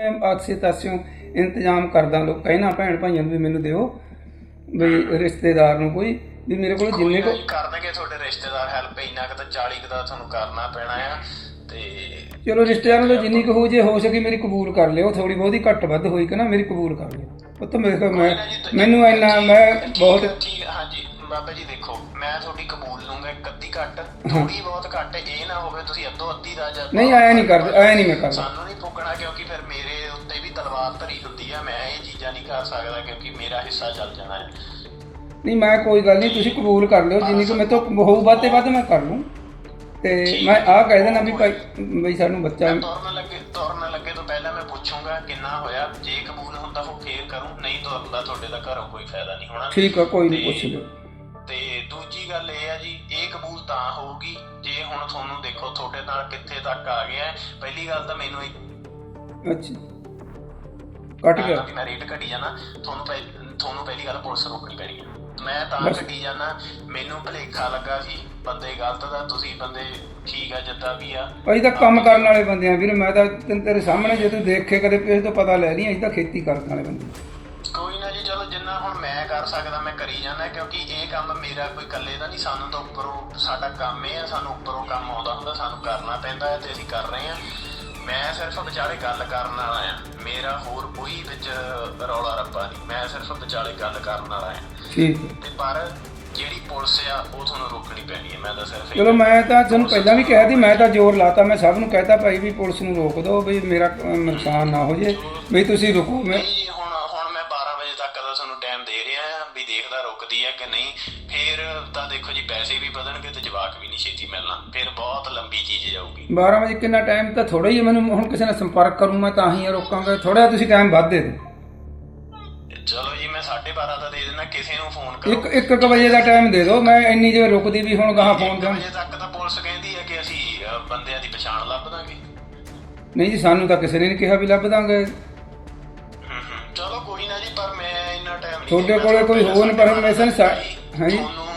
ਮੈਂ ਆਸੇ ਤਾਸਿਓਂ ਇੰਤਜ਼ਾਮ ਕਰਦਾ ਲੋਕ ਕਹਿਣਾ ਭੈਣ ਭਾਈਆਂ ਨੂੰ ਵੀ ਮੈਨੂੰ ਦਿਓ ਵੀ ਰਿਸ਼ਤੇਦਾਰ ਨੂੰ ਕੋਈ ਵੀ ਮੇਰੇ ਕੋਲ ਜਿੰਨੇ ਕੋ ਕਰ ਦੇਗੇ ਤੁਹਾਡੇ ਰਿਸ਼ਤੇਦਾਰ ਹੈਲਪ ਇੰਨਾ ਕਿ ਤਾਂ 40 ਕੁ ਦਾ ਤੁਹਾਨੂੰ ਕਰਨਾ ਪੈਣਾ ਆ ਤੇ ਚਲੋ ਰਿਸ਼ਤੇਦਾਰਾਂ ਤੋਂ ਜਿੰਨੀ ਕੁ ਹੋ ਜੇ ਹੋ ਸਕੇ ਮੇਰੀ ਕਬੂਲ ਕਰ ਲਿਓ ਥੋੜੀ ਬਹੁਤੀ ਘੱਟ ਵੱਧ ਹੋਈ ਕਿ ਨਾ ਮੇਰੀ ਕਬੂਲ ਕਰ ਲਿਓ। ਉਹ ਤਾਂ ਮੇਰੇ ਕੋਲ ਮੈਂ ਮੈਨੂੰ ਇੰਨਾ ਮੈਂ ਬਹੁਤ ਠੀਕ ਹਾਂਜੀ। ਬਾਬਾ ਜੀ ਦੇਖੋ ਮੈਂ ਤੁਹਾਡੀ ਕਬੂਲ ਲੂੰਗਾ ਇੱਕ ਅੱਧੀ ਘੱਟ। ਥੋੜੀ ਬਹੁਤ ਘੱਟ ਇਹ ਨਾ ਹੋਵੇ ਤੁਸੀਂ ਅੱਧੋ ਅੱਧੀ ਦਾ ਜਾਂ ਨਹੀਂ ਆਇਆ ਨਹੀਂ ਕਰਦੇ ਆਇਆ ਨਹੀਂ ਮੈਂ ਕਰਦਾ। ਸਾਨੂੰ ਨਹੀਂ ਪੁੱਗਣਾ ਕਿਉਂਕਿ ਫਿਰ ਮੇਰੇ ਉੱਤੇ ਵੀ ਤਲਵਾਰ ਧਰੀ ਹੁੰਦੀ ਆ ਮੈਂ ਇਹ ਚੀਜ਼ਾਂ ਨਹੀਂ ਕਰ ਸਕਦਾ ਕਿਉਂਕਿ ਮੇਰਾ ਹਿੱਸਾ ਚੱਲ ਜਾਣਾ ਹੈ। ਨਹੀਂ ਮੈਂ ਕੋਈ ਗੱਲ ਨਹੀਂ ਤੁਸੀਂ ਕਬੂਲ ਕਰ ਲਿਓ ਜਿੰਨੀ ਕੁ ਮੇਰੇ ਤੋਂ ਹੋਊ ਵੱਧ ਤੇ ਵੱਧ ਮੈਂ ਕਰ ਲੂੰ ਤੇ ਮੈਂ ਆਹ ਕਹਿ ਦੇਣਾ ਵੀ ਭਾਈ ਬਈ ਸਾਨੂੰ ਬੱਚਾ ਤੁਰਨ ਲੱਗੇ ਤੁਰਨ ਲੱਗੇ ਤੋਂ ਪਹਿਲਾਂ ਮੈਂ ਪੁੱਛੂੰਗਾ ਕਿੰਨਾ ਹੋਇਆ। ਜੇ ਕਬੂਲ ਹੁੰਦਾ ਉਹ ਫੇਰ ਕਰੂੰ ਨਹੀਂ ਤੁਰਨ ਦਾ ਤੁਹਾਡੇ ਦਾ ਘਰੋਂ ਕੋਈ ਫਾਇਦਾ ਨਹੀਂ ਹੋਣਾ। ਠੀਕ ਆ ਕੋਈ ਨਹੀਂ ਪੁੱਛ ਲਿਓ। ਤੇ ਦੂਜੀ ਗੱਲ ਇਹ ਆ ਜੀ ਇਹ ਕਬੂਲ ਤਾਂ ਹੋਊਗੀ ਜੇ ਹੁਣ ਤੁਹਾਨੂੰ ਦੇਖੋ ਤੁਹਾਡੇ ਨਾਲ ਕਿੱਥੇ ਤੱਕ ਆ ਗਿਆ। ਪਹਿਲੀ ਗੱਲ ਤਾਂ ਮੈਨੂੰ ਅੱਛਾ। ਕੱਟ ਗਿਆ। ਮੈਂ ਰੇਟ ਘਟੀ ਜਾਣਾ ਤੁਹਾਨੂੰ ਤੁਹਾਨੂੰ ਪਹਿਲੀ ਗੱਲ ਪੁਲਿਸ ਰੋਕਣੀ ਪੈਣੀ ਹੈ ਮੈਂ ਤਾਂ। ਘਟੀ ਜਾਣਾ ਮੈਨੂੰ ਭਲੇਖਾ ਲੱਗਾ ਸੀ ਬੰਦੇ ਗਲਤ ਦਾ ਤੁਸੀਂ ਬੰਦੇ ਠੀਕ ਆ ਜਿੱਦਾਂ ਵੀ ਆ। ਅਸੀਂ ਤਾਂ ਕੰਮ ਕਰਨ ਵਾਲੇ ਬੰਦੇ ਆ ਵੀਰ ਮੈਂ ਤਾਂ ਤੇਰੇ ਸਾਹਮਣੇ ਜੇ ਤੂੰ ਦੇਖੇ ਕਦੇ ਕਿਸੇ ਤੋਂ ਪਤਾ ਲੈ ਲਈ ਅਸੀਂ ਤਾਂ ਖੇਤੀ ਕਰਨ ਵਾਲੇ ਬੰਦੇ ਕੋਈ ਨਾ ਜੀ ਚਲੋ ਜਿੰਨਾ ਹੁਣ ਮੈਂ ਕਰ ਸਕਦਾ ਮੈਂ ਕਰੀ ਜਾਂਦਾ ਕਿਉਂਕਿ ਇਹ ਕੰਮ ਮੇਰਾ ਕੋਈ ਇਕੱਲੇ ਦਾ ਨਹੀਂ ਸਾਨੂੰ ਤਾਂ ਉੱਪਰੋਂ ਸਾਡਾ ਕੰਮ ਇਹ ਆ ਸਾਨੂੰ ਉੱਪਰੋਂ ਕੰਮ ਆਉਂਦਾ ਹੁੰਦਾ ਸਾਨੂੰ ਕਰਨਾ ਪੈਂਦਾ ਹੈ ਤੇ ਅਸੀਂ ਕਰ ਰਹੇ ਹਾਂ। ਮੈਂ ਸਿਰਫ ਵਿਚਾਲੇ ਗੱਲ ਕਰਨ ਵਾਲਾ ਆ ਮੇਰਾ ਹੋਰ ਕੋਈ ਵਿੱਚ ਰੌਲਾ ਰੱਪਾ ਨਹੀਂ ਮੈਂ ਸਿਰਫ ਵਿਚਾਲੇ ਗੱਲ ਕਰਨ ਵਾਲਾ ਆ ਠੀਕ। ਤੇ ਪਰ ਜਿਹੜੀ ਪੁਲਿਸ ਆ ਉਹ ਤੁਹਾਨੂੰ ਰੋਕਣੀ ਪੈਣੀ ਹੈ ਮੈਂ ਤਾਂ ਸਿਰਫ ਚਲੋ ਮੈਂ ਤਾਂ ਤੁਹਾਨੂੰ ਪਹਿਲਾਂ ਵੀ ਕਿਹਾ ਸੀ ਮੈਂ ਤਾਂ ਜ਼ੋਰ ਲਾਤਾ ਮੈਂ ਸਭ ਨੂੰ ਕਹਿਤਾ ਭਾਈ ਵੀ ਪੁਲਿਸ ਨੂੰ ਰੋਕ ਦਿਓ ਵੀ ਮੇਰਾ ਨੁਕਸਾਨ ਨਾ ਹੋ ਜੇ ਵੀ ਤੁਸੀਂ ਰੁਕੋ ਮੈਂ ਵਧਣਗੇ ਤੇ ਜਵਾਕ ਵੀ ਨਹੀਂ ਛੇਤੀ ਮਿਲਣਾ। ਫਿਰ ਬਹੁਤ ਲੰਬੀ ਚੀਜ਼ ਜਾਊਗੀ। 12 ਵਜੇ ਕਿੰਨਾ ਟਾਈਮ ਤਾਂ ਥੋੜਾ ਹੀ ਹੈ, ਮੈਨੂੰ ਹੁਣ ਕਿਸੇ ਨਾਲ ਸੰਪਰਕ ਕਰੂੰ ਮੈਂ ਤਾਂ ਹੀ ਰੋਕਾਂਗਾ। ਥੋੜਾ ਤੁਸੀਂ ਟਾਈਮ ਵੱਧ ਦੇ ਦਿਓ। ਚਲੋ ਜੀ ਮੈਂ 12:30 ਦਾ ਦੇ ਦੇਣਾ ਕਿਸੇ ਨੂੰ ਫੋਨ ਕਰੋ। ਇੱਕ ਇੱਕ ਕੁ ਵਜੇ ਦਾ ਟਾਈਮ ਦੇ ਦਿਓ ਮੈਂ ਇੰਨੀ ਜੇ ਰੁਕਦੀ ਵੀ ਹੁਣ ਗਾਹਾਂ ਫੋਨ 1 ਕਰ ਵਜੇ ਤੱਕ ਤਾਂ ਪੁਲਿਸ ਕਹਿੰਦੀ ਹੈ ਕਿ ਅਸੀਂ ਅ, ਬੰਦਿਆਂ ਦੀ ਪਛਾਣ ਲੱਭ ਦਾਂਗੇ। ਨਹੀਂ ਜੀ ਸਾਨੂੰ ਤਾਂ ਕਿਸੇ ਨੇ ਨਹੀਂ ਕਿਹਾ ਵੀ ਲੱਭ ਦਾਂਗੇ। ਹਮ, ਹਮ, ਚਲੋ ਕੋਈ ਨਾ ਜੀ ਪਰ ਮੈਂ ਇੰਨਾ ਟਾਈਮ ਨਹੀਂ ਤੁਹਾਡੇ। ਕੋਲੇ ਕੋਈ ਹੋਰ information ਸਾ- ਹਾਂਜੀ। ਤੁਹਾਨੂੰ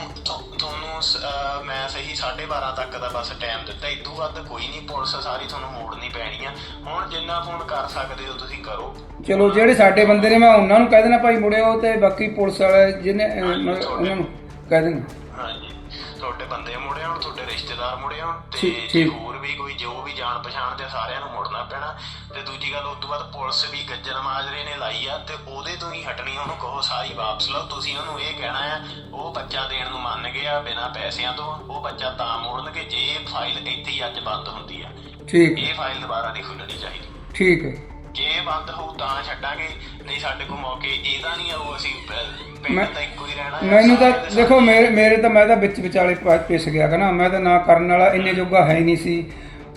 ਤੱਕ ਦਾ ਬਸ ਟਾਈਮ ਦਿੱਤਾ। ਇਦੋਂ ਵੱਧ ਕੋਈ ਨਹੀਂ ਪੁਲਿਸ ਸਾਰੀ ਤੁਹਾਨੂੰ ਮੋੜਨੀ ਪੈਣੀ ਆ। ਹੁਣ ਜਿੰਨਾ ਫੋਨ ਕਰ ਸਕਦੇ ਹੋ ਤੁਸੀਂ ਕਰੋ। ਚਲੋ ਜਿਹੜੇ ਸਾਡੇ ਬੰਦੇ ਨੇ ਮੈਂ ਉਹਨਾਂ ਨੂੰ ਕਹਿ ਦੇਣਾ ਭਾਈ ਮੁੜਿਓ ਤੇ ਬਾਕੀ ਪੁਲਿਸ ਵਾਲੇ ਜਿਹਨੇ ਅਹ, ਉਹਨਾਂ ਨੂੰ ਕਹਿ ਦੇਣਾ ਹਾਂਜੀ ਤੁਹਾਡੇ ਬੰਦੇ ਮੁੜੇ। ਰਿਸ਼ਤੇਦਾਰ ਮੁੜੇ ਹੋਣ ਤੇ ਠੀਕ- ਜੇ ਠੀਕ। ਹੋਰ ਵੀ ਕੋਈ ਜੋ ਵੀ ਜਾਣ ਪਛਾਣ ਦੇ ਸਾਰਿਆਂ ਨੂੰ ਮੁੜਨਾ ਪੈਣਾ। ਤੇ ਦੂਜੀ ਗੱਲ ਉਸ ਤੋਂ ਬਾਅਦ ਪੁਲਿਸ ਵੀ ਗੱਜਰ ਮਾਜਰੇ ਨੇ ਲਾਈ ਆ ਤੇ ਉਹਦੇ ਤੋਂ ਹੀ ਹਟਣੀ ਉਹਨੂੰ ਕਹੋ ਸਾਰੀ ਵਾਪਸ ਲਓ। ਤੁਸੀਂ ਉਹਨੂੰ ਇਹ ਕਹਿਣਾ ਆ ਉਹ ਬੱਚਾ ਦੇਣ ਨੂੰ ਮੰਨ ਗਿਆ ਬਿਨਾਂ ਪੈਸਿਆਂ ਤੋਂ ਉਹ ਬੱਚਾ ਤਾਂ ਮੋੜਨਗੇ ਜੇ ਇਹ ਫਾਈਲ ਇੱਥੇ ਹੀ ਅੱਜ ਬੰਦ ਹੁੰਦੀ ਆ। ਠੀਕ। ਇਹ ਫਾਈਲ ਦੁਬਾਰਾ ਨਹੀਂ ਖੁੱਲਣੀ ਚਾਹੀਦੀ। ਠੀਕ ਹੈ। ਜੇ ਬੰਦ ਹੋਊ ਤਾਂ ਛੱਡਾਂਗੇ ਨਹੀਂ ਸਾਡੇ ਕੋਲ ਮੌਕੇ ਇਹਦਾ ਨਹੀਂ ਆਊ ਅਸੀਂ ਪਿੰਡ ਮੈਂ- ਤਾਂ ਇੱਕੋ ਹੀ ਰਹਿਣਾ ਮੈਨੂੰ ਤਾਂ ਦੇਖੋ ਮੇਰੇ ਮੇਰੇ ਤਾਂ ਮੈਂ ਤਾਂ ਵਿੱਚ ਵਿਚਾਲੇ ਪਿਸ ਗਿਆ ਕਿ ਨਾ ਮੈਂ ਤਾਂ ਨਾ ਕਰਨ ਵਾਲਾ ਇੰਨੇ ਜੋਗਾ ਹੈ ਹੀ ਨਹੀਂ ਸੀ।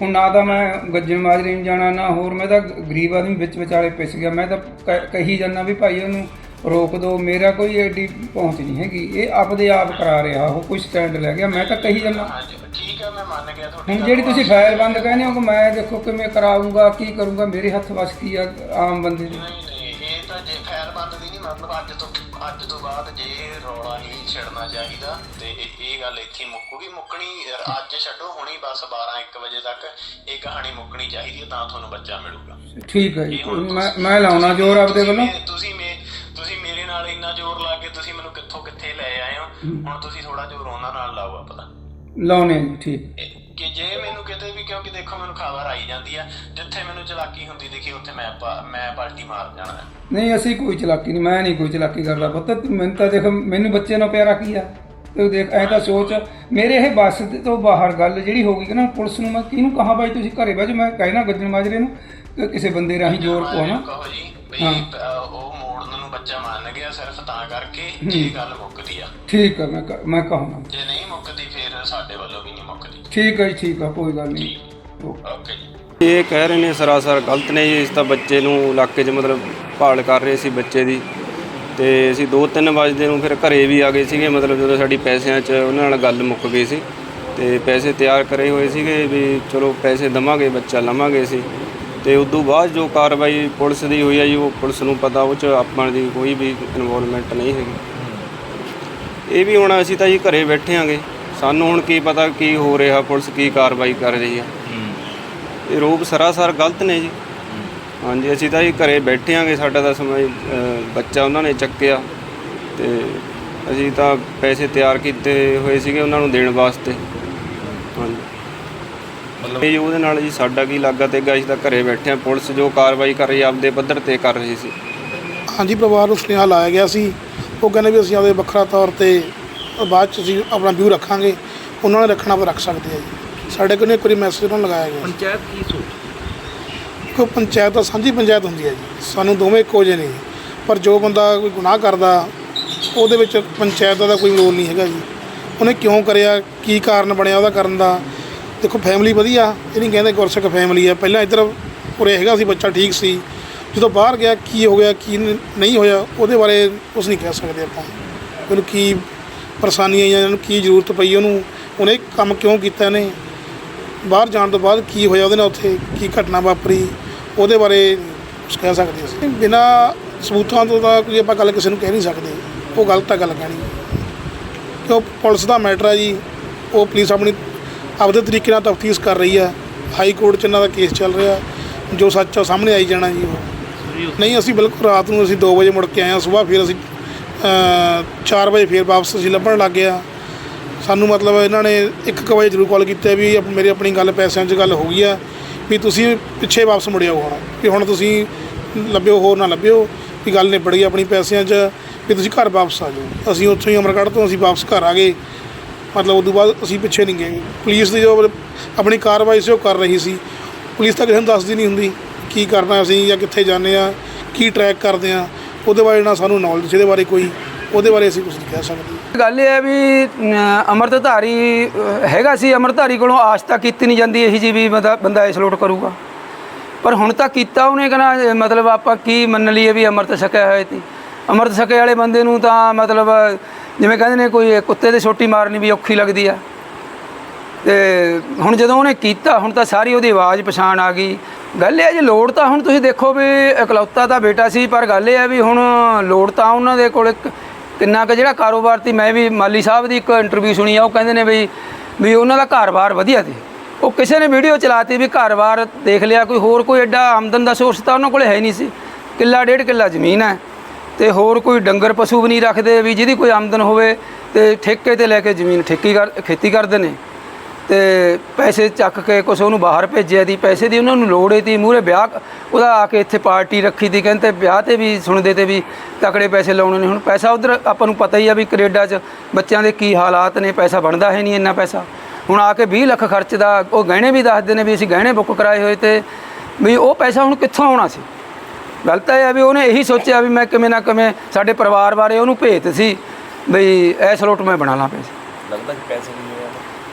ਹੁਣ ਨਾ ਤਾਂ ਮੈਂ ਗੱਜਣ ਮਾਜਰੇ ਨੂੰ ਜਾਣਾ ਨਾ ਹੋਰ ਮੈਂ ਤਾਂ ਗਰੀਬ ਆਦਮੀ ਵਿੱਚ ਵਿਚਾਲੇ ਪਿਸ ਗਿਆ ਮੈਂ ਤਾਂ ਕਹੀ ਜਾਂਦਾ ਵੀ ਭਾਈ ਉਹਨੂੰ ਰੋਕ ਦਿਓ ਮੇਰਾ ਕੋਈ ਐਡੀ ਪਹੁੰਚ ਨਹੀਂ ਹੈਗੀ। ਇਹ ਆਪਦੇ ਆਪ ਕਰਾ ਰਿਹਾ ਉਹ ਕੋਈ ਸਟੈਂਡ ਲੈ ਗਿਆ। ਮੈਂ ਤਾਂ ਕਹੀ ਜਾਂਦਾ। ਹਾਂਜੀ ਠੀਕ ਹੈ ਮੈਂ ਮੰਨ ਗਿਆ ਤੁਹਾਡੀ ਹੁਣ ਗੱਲ ਜਿਹੜੀ ਤੁਸੀਂ। ਫਾਈਲ ਬੰਦ ਕਹਿੰਦੇ ਹੋ ਕਿ ਮੈਂ ਦੇਖੋ ਕਿਵੇਂ ਕਰਾਉਂਗਾ ਕੀ ਕਰੂੰਗਾ ਮੇਰੇ ਹੱਥ ਵਸ ਕੀ ਆ ਆਮ ਬੰਦੇ ਦੇ? ਨਹੀਂ ਨਹੀਂ ਇਹ ਤਾਂ ਜੇ ਫੈਰ ਬੰਦ ਦੀ ਨਹੀਂ ਮਤਲਬ ਅੱਜ ਤੋਂ ਅੱਜ ਤੋਂ ਬਾਅਦ ਜੇ ਰੌਲਾ ਨਹੀਂ ਛੱਡਣਾ ਚਾਹੀਦਾ ਤੇ ਇਹ ਇਹ ਗੱਲ ਇੱਥੇ ਹੀ ਮੁੱਕੂਗੀ। ਮੁੱਕਣੀ ਅੱਜ ਛੱਡੋ ਹੁਣੀ ਬਸ 12 1 ਵਜੇ ਤੱਕ ਇਹ ਕਹਾਣੀ ਮੁੱਕਣੀ ਚਾਹੀਦੀ ਹੈ ਤਾਂ ਤੁਹਾਨੂੰ ਬੱਚਾ ਮਿਲੂਗਾ। ਠੀਕ ਹੈ ਜੀ। ਮੈਂ ਮੈਂ ਲਾਉਣਾ ਜ਼ੋਰ ਆਪਦੇ ਤੁਸੀਂ ਵੱਲੋਂ। ਮੇ- ਤੁਸੀਂ ਮੇ ਤੁਸੀਂ ਮੇਰੇ ਨਾਲ ਇੰਨਾ ਜ਼ੋਰ ਲਾ ਕੇ ਤੁਸੀਂ ਮੈਨੂੰ ਕਿੱਥੋਂ ਕਿੱਥੇ ਲੈ ਆਏ ਹੋ? ਹੁਣ ਤੁਸੀਂ ਥੋੜਾ ਜ਼ੋਰ ਉਹਨਾਂ ਨਾਲ ਲਾਓ ਆਪਦਾ। ਲਾਉਣੇ ਜੀ ਠੀਕ। ਕਿ ਜੇ ਮੈਨੂੰ ਕਿਤੇ ਵੀ ਕਿਉਂਕਿ ਦੇਖੋ ਮੈਨੂੰ ਖਬਰ ਆਈ ਜਾਂਦੀ ਆ ਜਿੱਥੇ ਮੈਨੂੰ ਚਲਾਕੀ ਹੁੰਦੀ ਦੇਖੀ ਉੱਥੇ ਮੈਂ ਪਾ- ਮੈਂ ਪਲਟੀ ਮਾਰ ਜਾਣਾ। ਨਹੀਂ ਅਸੀਂ ਕੋਈ ਚਲਾਕੀ ਨਹੀਂ ਮੈਂ ਨਹੀਂ ਕੋਈ ਚਲਾਕੀ ਕਰਦਾ ਪੁੱਤ। ਤੂੰ ਮੈਨੂੰ ਤਾਂ ਦੇਖ ਮੈਨੂੰ ਬੱਚੇ ਨਾਲ ਪਿਆਰਾ ਕੀ ਆ? ਤੂੰ ਦੇਖ ਐ ਤਾਂ ਸੋਚ। ਮੇਰੇ ਇਹ ਬੱਸ ਦੇ ਤੋਂ ਬਾਹਰ ਗੱਲ ਜਿਹੜੀ ਹੋ ਗਈ ਕਿ ਨਾ ਪੁਲਿਸ ਨੂੰ ਮੈਂ ਕਿਹਨੂੰ ਕਹਾਂ ਬਾਈ ਤੁਸੀਂ ਘਰੇ ਬਹਿ ਜਾਓ ਮੈਂ ਕਹਿਣਾ ਗੱਜਣ ਮਾਜਰੇ ਨੂੰ ਕਿ ਕਿਸੇ ਬੰਦੇ ਰਾਹੀਂ ਜ਼ੋਰ ਪਵਾਉਣਾ ਕਹੋ ਜੀ ਵੀ ਹਾਂ। ਉਹ ਬੱਚਾ ਮੰਨ ਗਿਆ ਸਿਰਫ ਤਾਂ ਕਰਕੇ ਜੇ ਗੱਲ ਮੁੱਕਦੀ ਆ। ਠੀਕ ਹੈ ਮੈਂ ਕ- ਮੈਂ ਕਹੂੰਗਾ। ਜੇ ਨਹੀਂ ਮੁੱਕਦੀ ਫਿਰ ਸਾਡੇ ਵੱਲੋਂ ਵੀ ਨਹੀਂ ਮੁੱਕਦੀ। ਠੀਕ ਹੈ ਜੀ ਠੀਕ ਆ ਕੋਈ ਗੱਲ ਨਹੀਂ। ਓਕੇ। ਓਕੇ ਜੀ। ਇਹ ਕਹਿ ਰਹੇ ਨੇ ਸਰਾਸਰ ਗਲਤ ਨੇ ਜੀ ਇਸ ਤਾਂ ਬੱਚੇ ਨੂੰ ਇਲਾਕੇ 'ਚ ਮਤਲਬ ਭਾਲ ਕਰ ਰਹੇ ਸੀ ਬੱਚੇ ਦੀ। ਤੇ ਅਸੀਂ 2-3 ਵਜੇ ਨੂੰ ਫਿਰ ਘਰੇ ਵੀ ਆ ਗਏ ਸੀਗੇ ਮਤਲਬ ਜਦੋਂ ਸਾਡੀ ਪੈਸਿਆਂ 'ਚ ਉਹਨਾਂ ਨਾਲ ਗੱਲ ਮੁੱਕ ਗਈ ਸੀ। ਤੇ ਪੈਸੇ ਤਿਆਰ ਕਰੇ ਹੋਏ ਸੀਗੇ ਵੀ ਚਲੋ ਪੈਸੇ ਦਵਾਂਗੇ ਬੱਚਾ ਲਵਾਂਗੇ ਅਸੀਂ। ਤੇ ਉਦੋਂ ਬਾਅਦ ਜੋ ਕਾਰਵਾਈ ਪੁਲਿਸ ਦੀ ਹੋਈ ਹੈ ਜੀ ਉਹ ਪੁਲਿਸ ਨੂੰ ਪਤਾ ਉਹ 'ਚ ਆਪਾਂ ਦੀ ਕੋਈ ਵੀ ਇਨਵੋਲਵਮੈਂਟ ਨਹੀਂ ਹੈਗੀ। ਇਹ ਵੀ ਹੁਣ ਅਸੀਂ ਤਾਂ ਜੀ ਘਰੇ ਬੈਠੇ ਆਂਗੇ। ਸਾਨੂੰ ਹੁਣ ਕੀ ਪਤਾ ਕੀ ਹੋ ਰਿਹਾ ਪੁਲਿਸ ਕੀ ਕਾਰਵਾਈ ਕਰ ਰਹੀ ਹੈ। ਇਹ ਰੂਪ ਸਰਾਸਰ ਗਲਤ ਨੇ ਜੀ। ਹਾਂਜੀ ਅਸੀਂ ਤਾਂ ਜੀ ਘਰੇ ਬੈਠੇ ਆਂਗੇ ਸਾਡਾ ਤਾਂ ਸਮਾਂ ਬੱਚਾ ਉਹਨਾਂ ਨੇ ਚੱਕਿਆ। ਤੇ ਅਸੀਂ ਤਾਂ ਪੈਸੇ ਤਿਆਰ ਕੀਤੇ ਹੋਏ ਸੀਗੇ ਉਹਨਾਂ ਨੂੰ ਦੇਣ ਵਾਸਤੇ। ਹਾਂਜੀ। ਮਤਲਬ ਇਹ ਉਹਦੇ ਨਾਲ ਜੀ ਸਾਡਾ ਕੀ ਲੱਗਾ ਤੇ ਅਸੀਂ ਤਾਂ ਘਰੇ ਬੈਠੇ ਆ ਪੁਲਿਸ ਜੋ ਕਾਰਵਾਈ ਕਰ ਰਹੀ ਆ, ਆਪਦੇ ਪੱਧਰ ਤੇ ਕਰ ਰਹੀ ਸੀ। ਹਾਂਜੀ ਪਰਿਵਾਰ ਨੂੰ ਸੁਨੇਹਾ ਲਾਇਆ ਗਿਆ ਸੀ। ਉਹ ਕਹਿੰਦੇ ਵੀ ਅਸੀਂ ਆਪਦੇ ਵੱਖਰਾ ਤੌਰ ਤੇ ਬਾਅਦ ਚ ਅਸੀਂ ਆਪਣਾ ਵਿਊ ਰੱਖਾਂਗੇ। ਉਹਨਾਂ ਨੇ ਰੱਖਣਾ ਪਰ ਰੱਖ ਸਕਦੇ ਆ ਜੀ। ਸਾਡੇ ਕੋਲ ਇੱਕ ਵਾਰੀ ਮੈਸੇਜ ਉਹਨਾਂ ਨੂੰ ਲਗਾਇਆ ਗਿਆ ਪੰਚਾਇਤ ਕੀ ਸੋਚ? ਕੋਈ ਪੰਚਾਇਤ ਤਾਂ ਸਾਂਝੀ ਪੰਚਾਇਤ ਹੁੰਦੀ ਹੈ ਜੀ। ਸਾਨੂੰ ਦੋਵੇਂ ਇੱਕੋ ਜਿਹੇ ਨੇ। ਪਰ ਜੋ ਬੰਦਾ ਕੋਈ ਗੁਨਾਹ ਕਰਦਾ ਉਹਦੇ ਵਿੱਚ ਪੰਚਾਇਤ ਦਾ ਕੋਈ ਰੋਲ ਨਹੀਂ ਹੈਗਾ ਜੀ। ਉਹਨੇ ਕਿਉਂ ਕਰਿਆ ਕੀ ਕਾਰਨ ਬਣਿਆ ਉਹਦਾ ਕਰਨ ਦਾ। ਦੇਖੋ ਫੈਮਿਲੀ ਵਧੀਆ। ਇਹ ਨਹੀਂ ਕਹਿੰਦੇ ਗੁਰਸਿੱਖ ਫੈਮਿਲੀ ਆ। ਪਹਿਲਾਂ ਇੱਧਰ ਉਰੇ ਹੈਗਾ ਸੀ, ਬੱਚਾ ਠੀਕ ਸੀ। ਜਦੋਂ ਬਾਹਰ ਗਿਆ, ਕੀ ਹੋ ਗਿਆ, ਕੀ ਨਹੀਂ ਹੋਇਆ, ਉਹਦੇ ਬਾਰੇ ਕੁਝ ਨਹੀਂ ਕਹਿ ਸਕਦੇ ਆਪਾਂ। ਉਹਨੂੰ ਕੀ ਪਰੇਸ਼ਾਨੀਆਂ ਜਾਂ ਉਹਨੂੰ ਕੀ ਜ਼ਰੂਰਤ ਪਈ ਉਹਨੂੰ? ਉਹਨੇ ਕੰਮ ਕਿਉਂ ਕੀਤਾ ਇਹਨੇ? ਬਾਹਰ ਜਾਣ ਤੋਂ ਬਾਅਦ ਕੀ ਹੋਇਆ ਉਹਦੇ ਨਾਲ ਉੱਥੇ? ਕੀ ਘਟਨਾ ਵਾਪਰੀ? ਉਹਦੇ ਬਾਰੇ ਕੁਝ ਕਹਿ ਸਕਦੇ ਅਸੀਂ। ਬਿਨਾ ਸਬੂਤਾਂ ਤੋਂ ਤਾਂ ਕੋਈ ਆਪਾਂ ਗੱਲ ਕਿਸੇ ਨੂੰ ਕਹਿ ਨਹੀਂ ਸਕਦੇ। ਉਹ ਗਲਤ ਆ ਗੱਲ ਕਹਿਣੀ। ਕਿਉਂ? ਪੁਲਿਸ ਦਾ ਮੈਟਰ ਹੈ ਜੀ। ਉਹ ਪੁਲਿਸ ਆਪਣੀ ਆਪਦੇ ਤਰੀਕੇ ਨਾਲ ਤਫਤੀਸ਼ ਕਰ ਰਹੀ ਹੈ। ਹਾਈ ਕੋਰਟ 'ਚ ਇਹਨਾਂ ਦਾ ਕੇਸ ਚੱਲ ਰਿਹਾ। ਜੋ ਸੱਚ ਆ ਸਾਹਮਣੇ ਆਈ ਜਾਣਾ ਜੀ ਉਹ। ਨਹੀਂ, ਅਸੀਂ ਬਿਲਕੁਲ ਰਾਤ ਨੂੰ ਅਸੀਂ 2 ਵਜੇ ਮੁੜ ਕੇ ਆਏ ਹਾਂ। ਸਵੇਰ ਫਿਰ ਅਸੀਂ 4 ਵਜੇ ਫਿਰ ਵਾਪਸ ਅਸੀਂ ਲੱਭਣ ਲੱਗ ਗਿਆ ਸਾਨੂੰ ਮਤਲਬ ਇਹਨਾਂ ਨੇ 1 ਵਜੇ ਜ਼ਰੂਰ ਕਾਲ ਕੀਤਾ ਵੀ ਮੇਰੀ ਆਪਣੀ ਗੱਲ ਪੈਸਿਆਂ 'ਚ ਗੱਲ ਹੋ ਗਈ ਆ ਵੀ ਤੁਸੀਂ ਪਿੱਛੇ ਵਾਪਸ ਮੁੜਿਆ ਹੁਣ। ਵੀ ਹੁਣ ਤੁਸੀਂ ਲੱਭਿਓ ਹੋਰ ਨਾ ਲੱਭਿਓ। ਵੀ ਗੱਲ ਨਿਬੜ ਗਈ ਆਪਣੀ ਪੈਸਿਆਂ 'ਚ ਵੀ ਤੁਸੀਂ ਘਰ ਵਾਪਸ ਆ ਜਾਓ। ਅਸੀਂ ਉੱਥੋਂ ਹੀ ਅਮਰਗੜ੍ਹ ਤੋਂ ਅਸੀਂ ਵਾਪਸ ਘਰ ਆ ਗਏ। ਮਤਲਬ ਉਦੋਂ ਬਾਅਦ ਅਸੀਂ ਪਿੱਛੇ ਨਹੀਂ ਗਏ। ਪੁਲਿਸ ਦੀ ਜੋ ਆਪਣੀ ਕਾਰਵਾਈ ਸੀ ਉਹ ਕਰ ਰਹੀ ਸੀ। ਪੁਲਿਸ ਤਾਂ ਕਿਸੇ ਨੂੰ ਦੱਸਦੀ ਨਹੀਂ ਹੁੰਦੀ ਕੀ ਕਰਨਾ ਅਸੀਂ ਜਾਂ ਕਿੱਥੇ ਜਾਂਦੇ ਆ ਕੀ ਟਰੈਕ ਕਰਦੇ ਆ ਉਹਦੇ ਬਾਰੇ ਨਾ ਸਾਨੂੰ ਨੌਲੇਜ ਇਹਦੇ ਬਾਰੇ ਕੋਈ ਉਹਦੇ ਬਾਰੇ ਅਸੀਂ ਕੁਝ ਨਹੀਂ ਕਹਿ ਸਕਦੇ। ਗੱਲ ਇਹ ਹੈ ਵੀ ਅਮ, ਅੰਮ੍ਰਿਤਧਾਰੀ ਹੈਗਾ ਸੀ। ਅੰਮ੍ਰਿਤਧਾਰੀ ਕੋਲੋਂ ਆਸ ਤਾਂ ਕੀਤੀ ਨਹੀਂ ਜਾਂਦੀ ਇਹੀ ਜੀ ਵੀ ਮਤਲਬ ਬੰਦਾ ਇਸ ਲੋਟ ਕਰੂਗਾ। ਪਰ ਹੁਣ ਤਾਂ ਕੀਤਾ ਉਹਨੇ ਕਹਿੰਦਾ ਮਤਲਬ ਆਪਾਂ ਕੀ ਮੰਨ ਲਈਏ ਵੀ ਅੰਮ੍ਰਿਤ ਛਕਿਆ ਹੋਇਆ ਸੀ। ਅੰਮ੍ਰਿਤ ਛਕੇ ਵਾਲੇ ਬੰਦੇ ਨੂੰ ਤਾਂ ਮਤਲਬ, ਜਿਵੇਂ ਕਹਿੰਦੇ ਨੇ ਕੋਈ ਕੁੱਤੇ ਦੀ ਛੋਟੀ ਮਾਰਨੀ ਵੀ ਔਖੀ ਲੱਗਦੀ ਆ। ਤੇ ਹੁਣ ਜਦੋਂ ਉਹਨੇ ਕੀਤਾ, ਹੁਣ ਤਾਂ ਸਾਰੀ ਉਹਦੀ ਆਵਾਜ਼ ਪਛਾਣ ਆ ਗਈ। ਗੱਲ ਇਹ ਹੈ ਜੀ ਲੋੜ ਤਾਂ ਹੁਣ ਤੁਸੀਂ ਦੇਖੋ ਵੀ ਇਕਲੌਤਾ ਤਾਂ ਬੇਟਾ ਸੀ, ਪਰ ਗੱਲ ਇਹ ਹੈ ਵੀ ਹੁਣ ਲੋੜ ਤਾਂ ਉਹਨਾਂ ਦੇ ਕੋਲ ਕਿੰਨਾ ਕੁ ਜਿਹੜਾ ਕਾਰੋਬਾਰ ਸੀ, ਮੈਂ ਵੀ ਮਾਲੀ ਸਾਹਿਬ ਦੀ ਇੱਕ ਇੰਟਰਵਿਊ ਸੁਣੀ ਆ, ਉਹ ਕਹਿੰਦੇ ਨੇ ਵੀ ਵੀ ਉਹਨਾਂ ਦਾ ਘਰ-ਬਾਰ ਵਧੀਆ ਸੀ। ਉਹ ਕਿਸੇ ਨੇ ਵੀਡੀਓ ਚਲਾਤੀ ਵੀ ਘਰ-ਬਾਰ ਦੇਖ ਲਿਆ, ਕੋਈ ਹੋਰ ਕੋਈ ਐਡਾ ਆਮਦਨ ਦਾ ਸੋਰਸ ਤਾਂ ਉਹਨਾਂ ਕੋਲ ਹੈ ਹੀ ਨਹੀਂ ਸੀ। ਕਿੱਲਾ, ਡੇਢ ਕਿੱਲਾ ਜ਼ਮੀਨ ਹੈ। ਤੇ ਹੋਰ ਕੋਈ ਡੰਗਰ ਪਸ਼ੂ ਵੀ ਨਹੀਂ ਰੱਖਦੇ ਵੀ ਜਿਹਦੀ ਕੋਈ ਆਮਦਨ ਹੋਵੇ ਤੇ ਠੇਕੇ ਤੇ ਲੈ ਕੇ ਜ਼ਮੀਨ ਠੇਕੀ ਕਰ, ਖੇਤੀ ਕਰਦੇ ਨੇ। ਤੇ ਪੈਸੇ ਚੱਕ ਕੇ ਕੁਛ ਉਹਨੂੰ ਬਾਹਰ ਭੇਜਿਆ ਦੀ, ਪੈਸੇ ਦੀ ਉਹਨਾਂ ਨੂੰ ਲੋੜ ਹੀ ਤੀ, ਮੂਹਰੇ ਵਿਆਹ ਉਹਦਾ ਆ ਕੇ ਇੱਥੇ ਪਾਰਟੀ ਰੱਖੀ ਦੀ, ਕਹਿੰਦੇ ਵਿਆਹ ਤੇ ਵੀ ਸੁਣਦੇ ਤੇ ਵੀ ਤਕੜੇ ਪੈਸੇ ਲਾਉਣੇ ਨੇ। ਹੁਣ ਪੈਸਾ ਉਧਰ ਆਪਾਂ ਨੂੰ ਪਤਾ ਹੀ ਆ ਵੀ ਕੈਨੇਡਾ 'ਚ ਬੱਚਿਆਂ ਦੇ ਕੀ ਹਾਲਾਤ ਨੇ, ਪੈਸਾ ਬਣਦਾ ਹੈ ਨਹੀਂ ਇੰਨਾ ਪੈਸਾ। ਹੁਣ ਆ ਕੇ 20 ਲੱਖ ਖਰਚਦਾ, ਉਹ ਗਹਿਣੇ ਵੀ ਦੱਸਦੇ ਨੇ ਵੀ ਅਸੀਂ ਗਹਿਣੇ ਬੁੱਕ ਕਰਾਏ ਹੋਏ ਤੇ, ਵੀ ਉਹ ਪੈਸਾ ਹੁਣ ਕਿੱਥੋਂ ਆਉਣਾ ਸੀ? ਗੱਲ ਤਾਂ ਇਹ ਹੈ ਵੀ ਉਹਨੇ ਇਹੀ ਸੋਚਿਆ ਵੀ ਮੈਂ ਕਿਵੇਂ ਨਾ ਕਿਵੇਂ ਸਾਡੇ ਪਰਿਵਾਰ ਬਾਰੇ ਉਹਨੂੰ ਭੇਤ ਸੀ ਬਈ ਐਸ ਲੋਟ ਮੈਂ ਬਣਾ ਲਾਂ ਪੈਸੇ। ਲੱਗਦਾ ਕਿ ਪੈਸੇ ਨਹੀਂ ਮਿਲਿਆ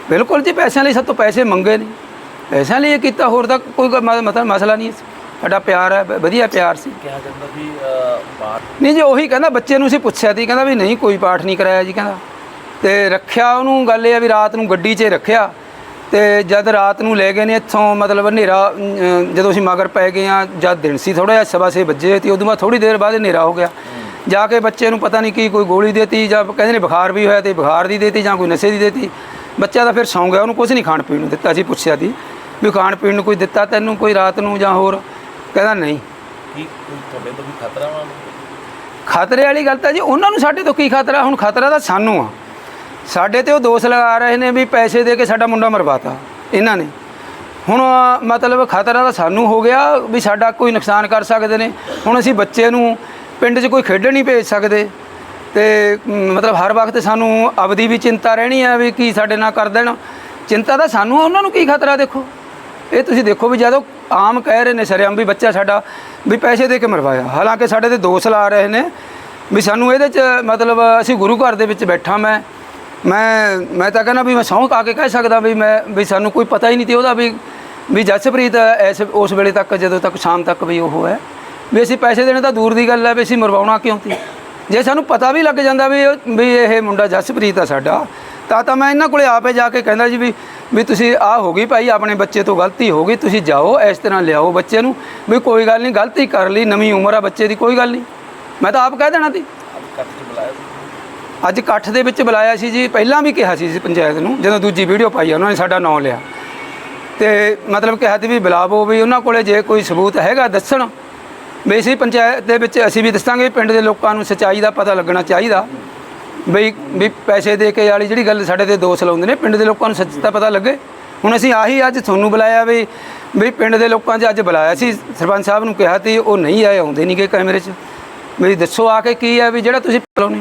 ਬਿਲਕੁਲ ਜੀ ਪੈਸਿਆਂ ਲਈ ਸਭ ਤੋਂ ਪੈਸੇ ਮੰਗੇ ਨਹੀਂ ਪੈਸਿਆਂ ਲਈ ਇਹ ਕੀਤਾ ਹੋਰ ਤਾਂ ਕੋਈ ਮਤਲਬ ਮਸਲਾ ਨਹੀਂ ਸੀ। ਸਾਡਾ ਪਿਆਰ ਹੈ ਵਧੀਆ ਪਿਆਰ ਸੀ। ਕਿਹਾ ਜਾਂਦਾ ਵੀ ਬਾਹਰ ਨਹੀਂ ਜੀ ਉਹੀ ਕਹਿੰਦਾ ਬੱਚੇ ਨੂੰ ਅਸੀਂ ਪੁੱਛਿਆ ਸੀ ਕਹਿੰਦਾ ਵੀ ਨਹੀਂ ਕੋਈ ਪਾਠ ਨਹੀਂ ਕਰਾਇਆ ਜੀ ਕਹਿੰਦਾ। ਤੇ ਰੱਖਿਆ ਉਹਨੂੰ ਗੱਲ ਇਹ ਆ ਵੀ ਰਾਤ ਨੂੰ ਗੱਡੀ 'ਚ ਰੱਖਿਆ। ਤੇ ਜਦ ਰਾਤ ਨੂੰ ਲੈ ਗਏ ਨੇ ਇੱਥੋਂ ਮਤਲਬ ਹਨੇਰਾ ਅਮ, ਜਦੋਂ ਅਸੀਂ ਮਗਰ ਪੈ ਗਏ ਆ ਜਦ ਦਿਨ ਸੀ ਥੋੜਾ ਜਿਹਾ ਸਵਾ ਛੇ ਵੱਜੇ ਤੇ ਉਦੋਂ ਬਾਅਦ ਥੋੜੀ ਦੇਰ ਬਾਅਦ ਹਨੇਰਾ ਹੋ ਗਿਆ। ਜਾ ਕੇ ਬੱਚੇ ਨੂੰ ਪਤਾ ਨਹੀਂ ਕੀ ਕੋਈ ਗੋਲੀ ਦੇਤੀ ਜਾਂ ਕਹਿੰਦੇ ਨੇ ਬੁਖਾਰ ਵੀ ਹੋਇਆ ਤੇ ਬੁਖਾਰ ਦੀ ਦੇਤੀ ਜਾਂ ਕੋਈ ਨਸ਼ੇ ਦੀ ਦੇਤੀ। ਬੱਚਾ ਤਾਂ ਫਿਰ ਸੌਂ ਗਿਆ ਉਹਨੂੰ ਕੁਝ ਨਹੀਂ ਖਾਣ ਪੀਣ ਨੂੰ ਦਿੱਤਾ ਅਸੀਂ ਪੁੱਛਿਆ ਸੀ ਵੀ ਖਾਣ ਪੀਣ ਨੂੰ ਕੋਈ ਦਿੱਤਾ ਤੈਨੂੰ ਕੋਈ ਰਾਤ ਨੂੰ ਜਾਂ ਹੋਰ? ਕਹਿੰਦਾ ਨਹੀਂ। ਕੀ ਕੋਈ ਤੁਹਾਡੇ ਤੋਂ ਵੀ ਖਤਰਾ ਨੂੰ ਖਤਰੇ ਵਾਲੀ ਗੱਲ ਤਾਂ ਜੀ ਉਹਨਾਂ ਨੂੰ ਸਾਡੇ ਤੋਂ ਕੀ ਖਤਰਾ? ਹੁਣ ਖਤਰਾ ਤਾਂ ਸਾਨੂੰ ਆ। ਸਾਡੇ ਤੇ ਉਹ ਦੋਸ਼ ਲਗਾ ਰਹੇ ਨੇ ਵੀ ਪੈਸੇ ਦੇ ਕੇ ਸਾਡਾ ਮੁੰਡਾ ਮਰਵਾਤਾ ਇਹਨਾਂ ਨੇ। ਹੁਣ ਮਤਲਬ ਖਤਰਾ ਤਾਂ ਸਾਨੂੰ ਹੋ ਗਿਆ ਵੀ ਸਾਡਾ ਕੋਈ ਨੁਕਸਾਨ ਕਰ ਸਕਦੇ ਨੇ। ਹੁਣ ਅਸੀਂ ਬੱਚੇ ਨੂੰ ਪਿੰਡ 'ਚ ਕੋਈ ਖੇਡਣ ਨਹੀਂ ਭੇਜ ਸਕਦੇ। ਤੇ ਮਤਲਬ ਹਰ ਵਕਤ ਸਾਨੂੰ ਆਪਦੀ ਵੀ ਚਿੰਤਾ ਰਹਿਣੀ ਆ ਵੀ ਕੀ ਸਾਡੇ ਨਾਲ ਕਰ ਦੇਣ। ਚਿੰਤਾ ਤਾਂ ਸਾਨੂੰ ਆ, ਉਹਨਾਂ ਨੂੰ ਕੀ ਖਤਰਾ ਦੇਖੋ। ਇਹ ਤੁਸੀਂ ਦੇਖੋ ਵੀ ਜਦੋਂ ਆਮ ਕਹਿ ਰਹੇ ਨੇ ਸ਼ਰੇਆਮ ਵੀ ਬੱਚਾ ਸਾਡਾ ਵੀ ਪੈਸੇ ਦੇ ਕੇ ਮਰਵਾਇਆ। ਹਾਲਾਂਕਿ ਸਾਡੇ ਤੇ ਦੋਸ਼ ਲਾ ਰਹੇ ਨੇ ਵੀ ਸਾਨੂੰ ਇਹਦੇ 'ਚ ਮਤਲਬ ਅਸੀਂ ਗੁਰੂ ਘਰ ਦੇ ਵਿੱਚ ਬੈਠਾ ਮੈਂ। ਮੈਂ ਮੈਂ ਤਾਂ ਕਹਿੰਦਾ ਵੀ ਮੈਂ ਸਹੁੰ ਆ ਕੇ ਕਹਿ ਸਕਦਾ ਵੀ ਮੈਂ, ਵੀ ਸਾਨੂੰ ਕੋਈ ਪਤਾ ਹੀ ਨਹੀਂ ਤੇ ਉਹਦਾ ਵੀ ਵੀ ਜਸਪ੍ਰੀਤ ਐਸ ਉਸ ਵੇਲੇ ਤੱਕ, ਜਦੋਂ ਤੱਕ ਸ਼ਾਮ ਤੱਕ ਵੀ ਉਹ ਹੈ, ਵੀ ਅਸੀਂ ਪੈਸੇ ਦੇਣੇ ਤਾਂ ਦੂਰ ਦੀ ਗੱਲ ਹੈ ਵੀ ਅਸੀਂ ਮਰਵਾਉਣਾ ਕਿਉਂ ਤੀ ਜੇ ਸਾਨੂੰ ਪਤਾ ਵੀ ਲੱਗ ਜਾਂਦਾ ਵੀ ਇਹ- ਵੀ ਇਹ ਮੁੰਡਾ ਜਸਪ੍ਰੀਤ ਆ ਸਾਡਾ, ਤਾਂ ਤਾਂ ਮੈਂ ਇਹਨਾਂ ਕੋਲੇ ਆਪੇ ਜਾ ਕੇ ਕਹਿੰਦਾ ਜੀ ਵੀ ਵੀ ਤੁਸੀਂ ਆ ਹੋ ਗਈ ਭਾਈ, ਆਪਣੇ ਬੱਚੇ ਤੋਂ ਗਲਤੀ ਹੋ ਗਈ, ਤੁਸੀਂ ਜਾਓ, ਇਸ ਤਰ੍ਹਾਂ ਲਿਆਓ ਬੱਚੇ ਨੂੰ, ਵੀ ਕੋਈ ਗੱਲ ਨਹੀਂ, ਗਲਤੀ ਕਰ ਲਈ, ਨਵੀਂ ਉਮਰ ਆ ਬੱਚੇ ਦੀ, ਕੋਈ ਗੱਲ ਨਹੀਂ। ਮੈਂ ਤਾਂ ਆਪ ਕਹਿ ਦੇਣਾ ਸੀ। ਅੱਜ ਇਕੱਠ ਦੇ ਵਿੱਚ ਬੁਲਾਇਆ ਸੀ ਜੀ, ਪਹਿਲਾਂ ਵੀ ਕਿਹਾ ਸੀ ਜੀ ਪੰਚਾਇਤ ਨੂੰ, ਜਦੋਂ ਦੂਜੀ ਵੀਡੀਓ ਪਾਈ ਉਹਨਾਂ ਨੇ ਸਾਡਾ ਨਾਂ ਲਿਆ। ਤੇ ਮਤਲਬ ਕਿਹਾ ਸੀ ਵੀ ਬੁਲਾਵੋ ਵੀ ਉਹਨਾਂ ਕੋਲੇ ਜੇ ਕੋਈ ਸਬੂਤ ਹੈਗਾ ਦੱਸਣ। ਵੀ ਅਸੀਂ ਪੰਚਾਇਤ ਦੇ ਵਿੱਚ, ਅਸੀਂ ਵੀ ਦੱਸਾਂਗੇ ਵੀ ਪਿੰਡ ਦੇ ਲੋਕਾਂ ਨੂੰ ਸੱਚਾਈ ਦਾ ਪਤਾ ਲੱਗਣਾ ਚਾਹੀਦਾ। ਬਈ ਵੀ ਪੈਸੇ ਦੇ ਕੇ ਵਾਲੀ ਜਿਹੜੀ ਗੱਲ ਸਾਡੇ ਤੇ ਦੋਸ਼ ਲਾਉਂਦੇ ਨੇ, ਪਿੰਡ ਦੇ ਲੋਕਾਂ ਨੂੰ ਸੱਚ ਦਾ ਪਤਾ ਲੱਗੇ। ਹੁਣ ਅਸੀਂ ਆਹੀ ਅੱਜ ਤੁਹਾਨੂੰ ਬੁਲਾਇਆ ਵੀ ਵੀ ਪਿੰਡ ਦੇ ਲੋਕਾਂ 'ਚ ਅੱਜ ਬੁਲਾਇਆ ਸੀ, ਸਰਪੰਚ ਸਾਹਿਬ ਨੂੰ ਕਿਹਾ ਤੇ ਉਹ ਨਹੀਂ ਆਏ, ਆਉਂਦੇ ਨਹੀਂ ਕਿ ਕੈਮਰੇ 'ਚ। ਵੀ ਦੱਸੋ ਆ ਕੇ ਕੀ ਹੈ ਵੀ ਜਿਹੜਾ ਤੁਸੀਂ ਬੁਲਾਉਂਦੇ